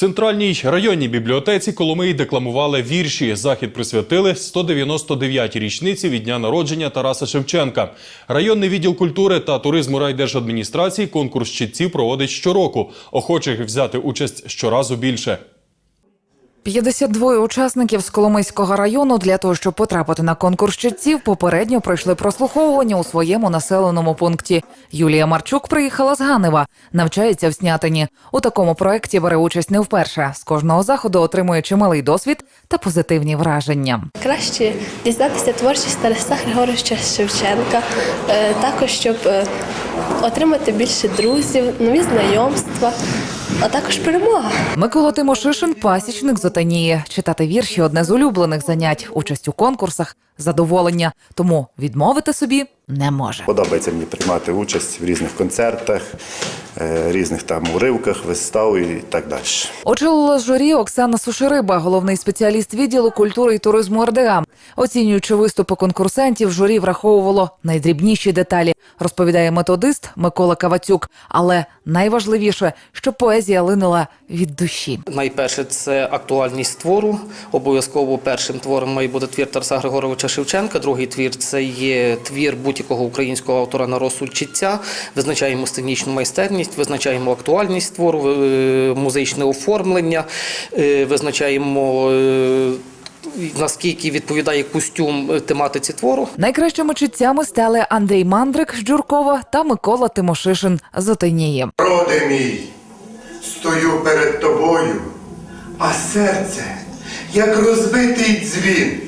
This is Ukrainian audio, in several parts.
центральній районній бібліотеці Коломиї декламували вірші. Захід присвятили 199-й річниці від дня народження Тараса Шевченка. Районний відділ культури та туризму райдержадміністрації конкурс читців проводить щороку. Охочих взяти участь щоразу більше. 52 учасників з Коломийського району для того, щоб потрапити на конкурс читців, попередньо пройшли прослуховування у своєму населеному пункті. Юлія Марчук приїхала з Ганева, навчається в Снятині. У такому проєкті бере участь не вперше. З кожного заходу отримує чималий досвід та позитивні враження. Краще дізнатися творчість Тараса Григоровича Шевченка, е, також щоб е, отримати більше друзів, нові знайомства, а також перемога. Микола Тимошишин пасічник з Отанії. Читати вірші одне з улюблених занять. Участь у конкурсах задоволення. Тому відмовити собі не може. Подобається мені приймати участь в різних концертах, різних там уривках, вистав і так далі. Очолила журі Оксана Сушериба, головний спеціаліст відділу культури і туризму РДА. Оцінюючи виступи конкурсантів, журі враховувало найдрібніші деталі, розповідає методист Микола Кавацюк. Але найважливіше, щоб поезія линула від душі. Найперше це актуальність твору. Обов'язково першим твором має бути твір Тараса Григоровича Шевченка. Другий твір це є твір будь-якого українського автора на розсуд читця. Визначаємо сценічну майстерність, визначаємо актуальність твору, е, музичне оформлення, е, визначаємо. е, Наскільки відповідає костюм тематиці твору, Найкращими читцями стали Андрій Мандрик з Джуркова та Микола Тимошишин з Отинії. Роде мій, стою перед тобою, а серце, як розбитий дзвін,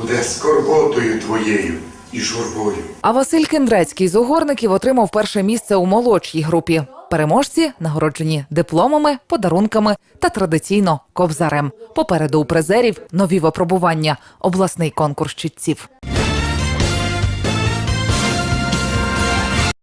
буде скорботою твоєю і журбою. А Василь Кендрецький з угорників отримав перше місце у молодшій групі. Переможці нагороджені дипломами, подарунками та традиційно кобзарем. Попереду у призерів нові випробування, обласний конкурс читців.